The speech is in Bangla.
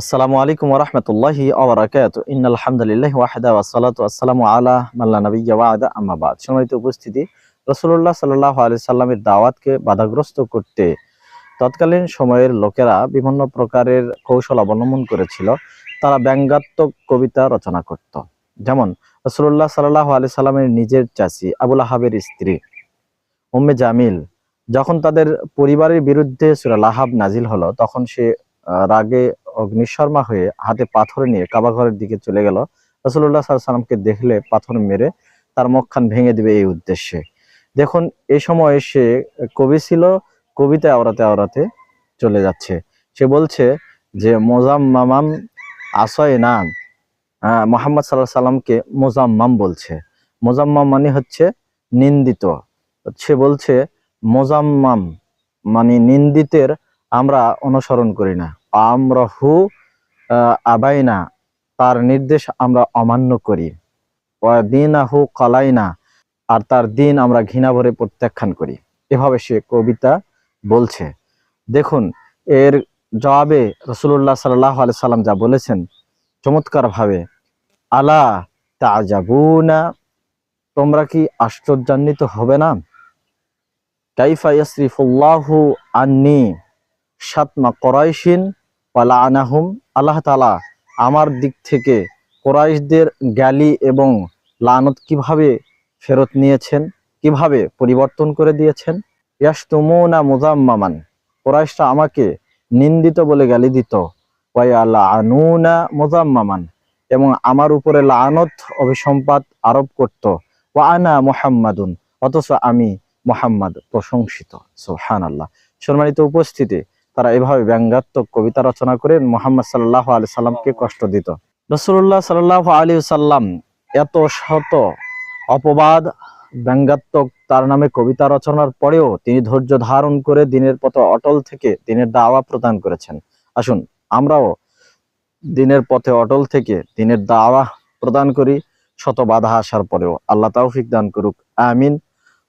আসসালামু আলাইকুম ওরহমতুল্লাহি ওবরাকাত ইন্নাল হামদুলিল্লাহ ওয়াহদা ওয়াসসালাতু ওয়াসসালামু আলা মাল্লা নাবিয়্যা ওয়াদা আম্মা বাদ। সম্মানিত উপস্থিতি, রাসূলুল্লাহ সাল্লাল্লাহু আলাইহি সাল্লামের দাওয়াতকে বাধাগ্রস্ত করতে তৎকালীন সময়ের লোকেরা বিভিন্ন প্রকারের কৌশল অবলম্বন করেছিল। তারা ব্যঙ্গাত্মক কবিতা রচনা করত। যেমন, রাসূলুল্লাহ সাল্লাল্লাহু আলাইহি সাল্লামের নিজের চাচি আবুল আহাবের স্ত্রী উম্মে জামিল, যখন তাদের পরিবারের বিরুদ্ধে সূরা লাহাব নাজিল হলো, তখন সে রাগে অগ্নিশর্মা হয়ে হাতে পাথর নিয়ে কাবা ঘরের দিকে চলে গেল। রসুল্লাহ সাল্লামকে দেখলে পাথর মেরে তার মুখখান ভেঙে দিবে এই উদ্দেশ্যে। দেখুন এই সময় সে কবি ছিল কবিতায় আওড়াতে আওড়াতে চলে যাচ্ছে। সে বলছে যে মোজাম্মাম আসয় না মোহাম্মদ সাল্লাহ সাল্লামকে মোজাম্মাম বলছে। মোজাম্মাম মানে হচ্ছে নিন্দিত। সে বলছে, মোজাম্মাম মানে নিন্দিতের আমরা অনুসরণ করি না। আমরা হু আহ, আবাইনা তার নির্দেশ আমরা অমান্য করি। দিন হু কলাইনা আর তার দিন আমরা ঘৃণা ভরে প্রত্যাখ্যান করি। এভাবে সে কবিতা বলছে। দেখুন এর জবাবে রসুল্লাহ সাল্লাহ আলি সাল্লাম যা বলেছেন চমৎকার ভাবে আলা তাজাবুনা তোমরা কি আশ্চর্যান্বিত হবে না? কাইফা ইয়াসরিফুল্লাহু আন্নি সাতমা কোরাইশিন ওয়ালা আনাহুম আল্লাহ তালা আমার দিক থেকে কোরাইশদের গ্যালি এবং লানত কীভাবে ফেরত নিয়েছেন, কীভাবে পরিবর্তন করে দিয়েছেন? ইয়াসতুমুনা মুজাম্মামান কোরাইশরা আমাকে নিন্দিত বলে গালি দিত। ওয়াইয়ালা আনুনা মুজাম্মামান এবং আমার উপরে লানত অভিসম্পাত আরোপ করত। ওয়া আনা মুহাম্মাদুন, অথচ আমি মোহাম্মদ প্রশংসিত। সুহান আল্লাহ সম্মানিত উপস্থিতি তারা এভাবে ব্যঙ্গাত্মক কবিতা রচনা করে মোহাম্মদ সাল্লাহ আলি সাল্লামকে কষ্ট দিত। রসুল্লাহ সাল্লাহ আলী সাল্লাম এত শত অপবাদ, ব্যঙ্গাত্মক তার নামে কবিতা রচনার পরেও তিনি ধৈর্য ধারণ করে দিনের পথে অটল থেকে দিনের দাওয়া প্রদান করেছেন। আসুন, আমরাও দিনের পথে অটল থেকে দিনের দাওয়া প্রদান করি, শত বাধা আসার পরেও। আল্লাহ তৌফিক দান করুক। আমিন।